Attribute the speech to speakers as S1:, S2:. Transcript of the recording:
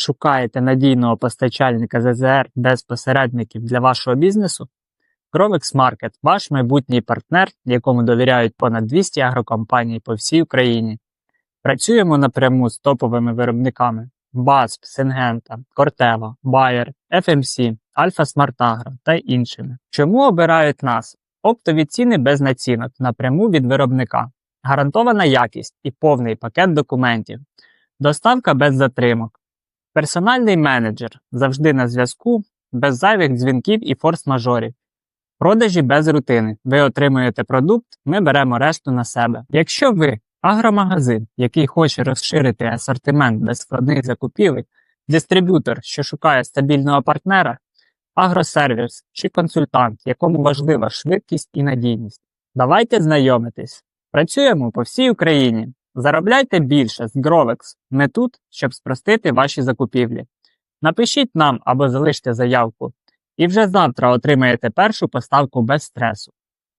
S1: Шукаєте надійного постачальника ЗЗР без посередників для вашого бізнесу? Grovex Market – ваш майбутній партнер, якому довіряють понад 200 агрокомпаній по всій Україні. Працюємо напряму з топовими виробниками BASF, Syngenta, Corteva, Bayer, FMC, Smart Agro та іншими. Чому обирають нас? Оптові ціни без націнок напряму від виробника, гарантована якість і повний пакет документів, доставка без затримок, персональний менеджер завжди на зв'язку, без зайвих дзвінків і форс-мажорів. Продажі без рутини. Ви отримуєте продукт, ми беремо решту на себе. Якщо ви агромагазин, який хоче розширити асортимент без складних закупівель, дистриб'ютор, що шукає стабільного партнера, агросервіс чи консультант, якому важлива швидкість і надійність. Давайте знайомитись. Працюємо по всій Україні. Заробляйте більше з Grovex. Ми тут, щоб спростити ваші закупівлі. Напишіть нам або залиште заявку, і вже завтра отримаєте першу поставку без стресу.